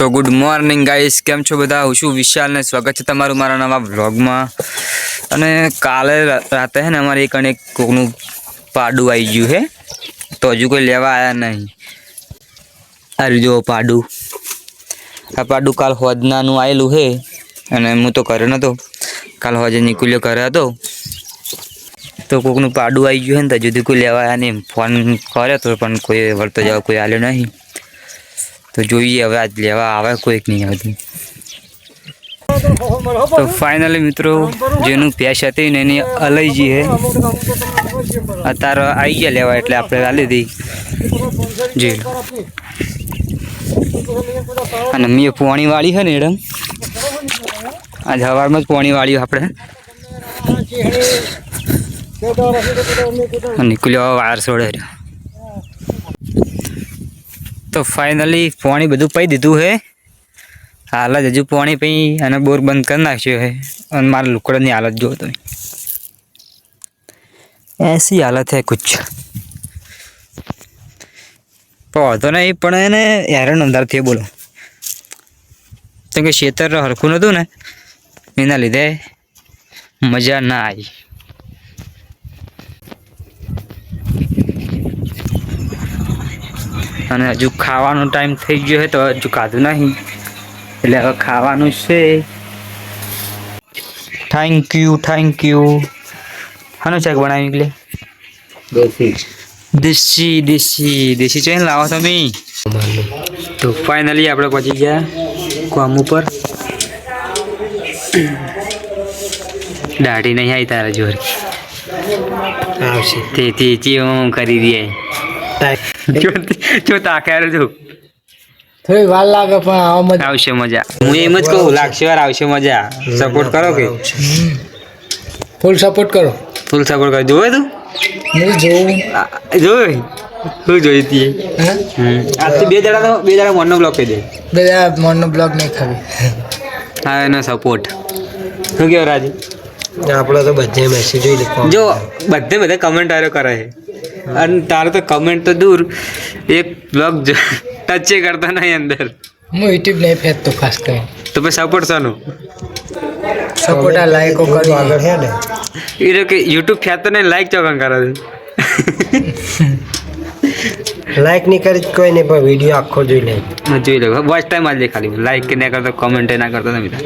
તો good morning guys કેમ છો બધા? હું છું વિશાલ ને સ્વાગત છે તમારું મારા નવા વ્લોગમાં અને કાલે રાતે હે ને અમારે એક અને કોકનું પાડું આવી ગયું હે. તો હજુ કોઈ લેવા આવ્યા નહીં. આ જો પાડું. આ પાડું કાલ હોદનાનું આવેલું હે. અને હું તો ઘરે નહોતો કાલ હોજે નીકળ્યો ઘરે હતો. તો કોકનું પાડું આવી ગયું હે ને તો હજુ કોઈ લેવા આવ્યા નહીં. ફોન કર્યો તો પણ કોઈ વળતો જવા કોઈ આવ્યો નહીં. તો જોઈએ હવે આજ લેવા આવે કોઈક નહીં આવતું તો ફાઇનલી મિત્રો જેનું પેશ હતી ને એની અલયજી હે અત્યારે આવી ગયા લેવા એટલે આપણે લાલી દઈ જી. અને મેં પોણી વાળી છે ને એડમ આજ સવારમાં જ પોણી વાળી આપણે. નીકળ્યો વાયર છોડે રહ્યો. તો ફાઇનલી પાણી બધું પી દીધું હે. હાલ જ હજુ પાણી પી અને બોર બંધ કરી નાખ્યો હે. અને મારા લુકડાની હાલત જોવો તમે. એસી હાલત હે કુછ. તો વાંધો નહીં પણ એને હેરાન અંધાર થયો બોલો. કેમ કે ખેતર હરખું નહોતું ને, એના લીધે મજા ના આવી. અને હજુ ખાવાનો ટાઈમ થઈ ગયો છે તો હજુ ખાધું નહીં. એટલે હવે ખાવાનું છે. થેન્ક યુ થેન્ક યુ શાનું શાક બનાવ્યું એટલે દેશી. દેશી દેશી ચેન લાવો તમે. તો ફાઇનલી આપણે પહોંચી ગયા કોમ ઉપર. દાઢી નહીં આવી તારા જોર આવશે. તેથી ચી હું કરી દે જો તાકારે જો? થોડી વાર લાગે પણ આવશે મજા. હું એમ જ કહું લાગશે વાર આવશે મજા. સપોર્ટ કરો કે? ફૂલ સપોર્ટ કરો. ફૂલ સપોર્ટ કરો. જોવે તું? હું જોઉં. જોવે? શું જોઈ તી આ તો બે દાડા બે દાડા મોનનો બ્લોક કહી દે. મોનનો નહીં ખાવી. હા એનો સપોર્ટ શું કેવું રાજ? આપણે તો બધે મેસેજ જોઈ લે. જો બધે બધે કમેન્ટ આરો કરે છે. અને તારે તો કમેન્ટ તો દૂર. એક બ્લોગ ટચે કરતા નહીં અંદર. હું યુટ્યુબ નહીં ફેંકતો ખાસ કરી તો પછી સપોર્ટ શાનું? સપોર્ટ આ લાઈકો કરી. આગળ હે ને? એ તો કે યુટ્યુબ ખ્યાત નહીં લાઈક ચોકન કરે લાઈક નહીં કરી કોઈ નહીં પણ વીડિયો આખો જોઈ લે. જોઈ લે. વોચ ટાઈમ આજે ખાલી લાઈક કે ના કરતો કોમેન્ટ ના કરતો ને બધા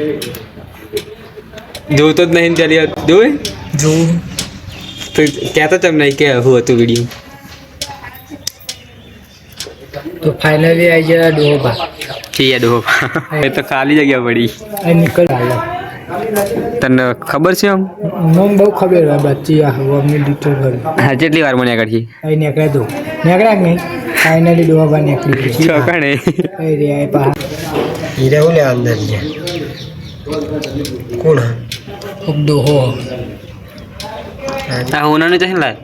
જોતો જ નહીં ચાલી જોઈ જોઉં. તો કહેતો તો નહીં કે હું હતું વીડિયો તો ફાઇનલી આવી ગયા ડોબા કે યાદ એ તો ખાલી જગ્યા પડી. અહીં નીકળ હાલો. તને ખબર છે આમ? મને બહુ ખબર હોય બચ્ચી આ અમને ડિટેલ કરી હા કેટલી વાર મને આગળ છે અહીં નીકળે તો. નીકળ્યા કે નહીં? ફાઇનલી ડોબા નીકળી ગઈ ચોકણે એ રે આ પા હીરા ઓલે અંદર છે કોણ? દોહો આ હોનાનું ચાહે લાય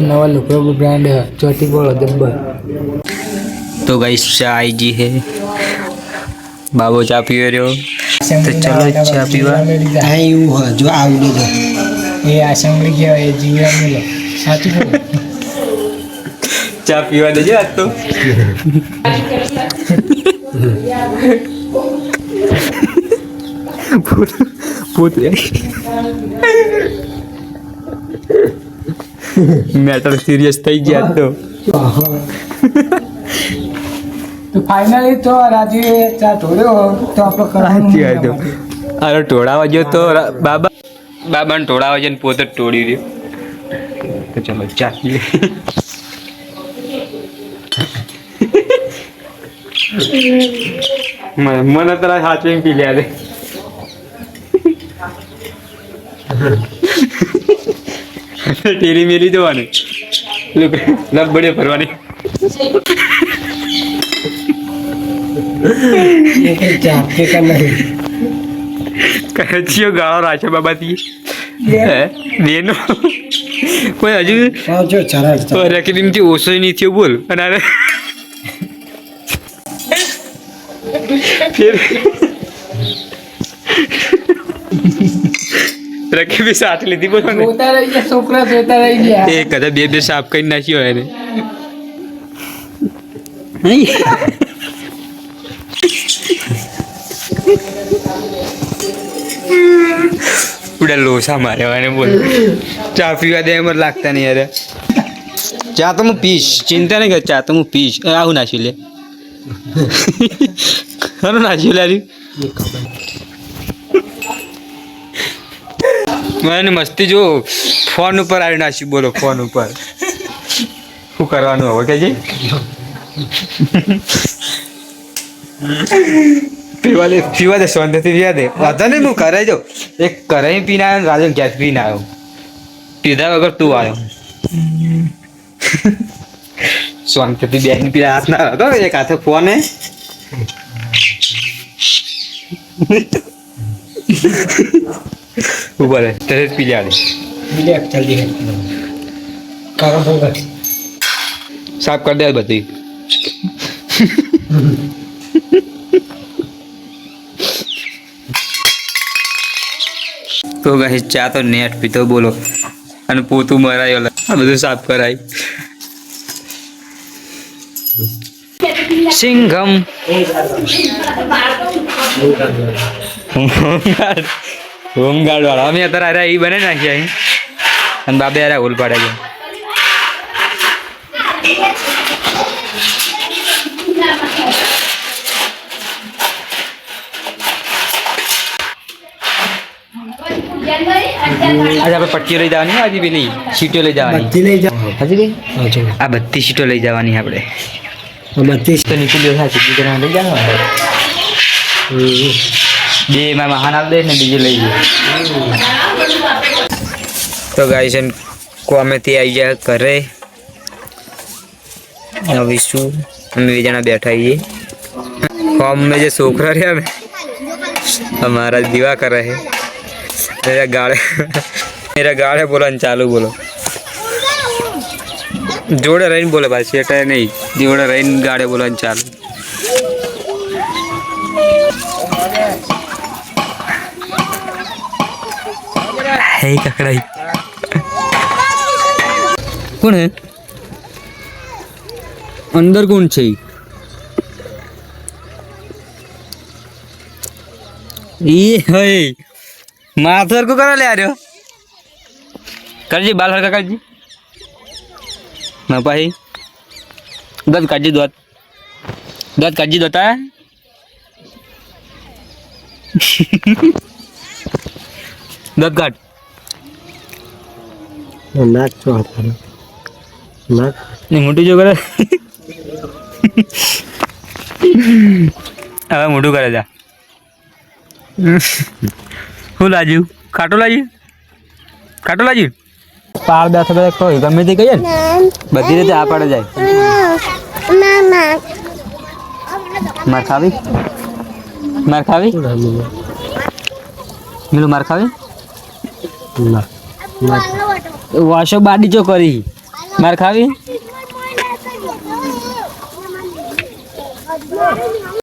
નવા લુકડો બ્રાન્ડ ચોથી બોલો જબ્બર. તો ગઈ ચા આઈ જી હે બાબો ચા પીવે રહ્યો. તો ચલો ચા પીવા. હા એવું હોય. જો આવડે જો. એ આસંગડી કહેવાય એ મિલે સાચું ચા પીવા દેજો આજ તો. પોતે મેટર સિરિયસ થઈ ગયા તો. તો ફાઇનલી તો રાજુ ચા ઢોળ્યો તો સાચી વાત આપણે અરે ટોળાવા જો તો બાબા. બાબાને ટોળાવા જઈને પોતે જ તોડી રહ્યો. તો ચાલો ચા પીએ. મને મને તરા સાચવીને પી લ્યા દે ટેરી મેરી જવાની. લબ બડે ફરવાની ચા કે કર નહીં કચ્છીઓ ગાળો રાખે બાબાથી. હે? બેનો કોઈ હજુ જો ચરા ઓછો નહીં થયો બોલ. અને ફેર રખી બી સાથ લીધી બોલો ને. રહી ગયા છોકરા જોતા રહી ગયા. એ કદાચ બે બે સાફ કરી નાખ્યો એને. ઉડા લોસા માર્યા અને બોલ. ચા પીવા દે એમ લાગતા નહીં યાર. ચા તો હું પીશ. ચિંતા નહીં કર ચા તો હું પીશ. આવું નાખ્યું લે. ખરું નાખ્યું લે મને મસ્તી જો, ફોન ઉપર આવી નાખ્યું બોલો, ફોન ઉપર. શું કરવાનું હવે કે પીવા દે પીવા દે શાંતિથી પીવા દે. વાંધો નહીં, હું કરે જો એક કરાઈ પીને આવ્યો ને રાજન ગેસ પીને આવ્યો. પીધા વગર તું આવ્યો. શાંતિથી બેન પીલા હાથ ના હતો એક હાથે ફોન હે. ઉપર હે તરત પી લે લે જલ્દી હેડ કાકા બોલ સાફ કરી દે બધી તો ગઈ ચા તો નેટ પીતો બોલો. અને પોતું મરાયો લે. આ બધું સાફ કરાય. સિંઘમ. હોમગાર્ડ વાળા અમે અત્યારે અરે એ બને નાખ્યા અહીં. અને બાબે અરે હોલ પાડે છે. આજે આપણે પટ્ટીઓ લઈ જવાની આજે પેલી સીટો લઈ જવાની. લઈ જાઓ હજી કઈ હા જો આ બધી સીટો લઈ જવાની આપણે. બધી તો નીકળી લઈ જવાનું બે માં મહાન આપ દે ને બીજી લઈ જાય તો ગાઈ છે કોમેથી આવી જાય ઘરે હવે શું અમે બે જણા બેઠા છીએ ફોર્મ में જે છોકરા રહ્યા ને हमारा દીવા કરે है मेरा गाड़े मेरा गाड़े बोला चालू बोलो જોડે રહીને બોલે ભાઈ શેઠે નહીં જોડે રહીને ગાડે બોલવાનું ચાલુ હે કકડાઈ. કોણ હે? અંદર કોણ છે ઈ? હે. માથર કો કરા લે આર્યો. કરજી બાલ હરકા કરજી માપાઈ દત કાઢી દોત. દત કાઢી દોતા દત કાઢ. નાક તો હતા નાક. ને મોટું જો કરે. હવે મોટું કરે જા. શું લાજ્યું ખાટું લાજ્યું ખાટું લાજ્યું પાર દસ બધા કોઈ ગમે તે કહીએ ને બધી રીતે આ પાડે જાય. માર ખાવી? માર ખાવી? પેલું માર ખાવી? ના. નાક બાડીચો કરી. માર ખાવી?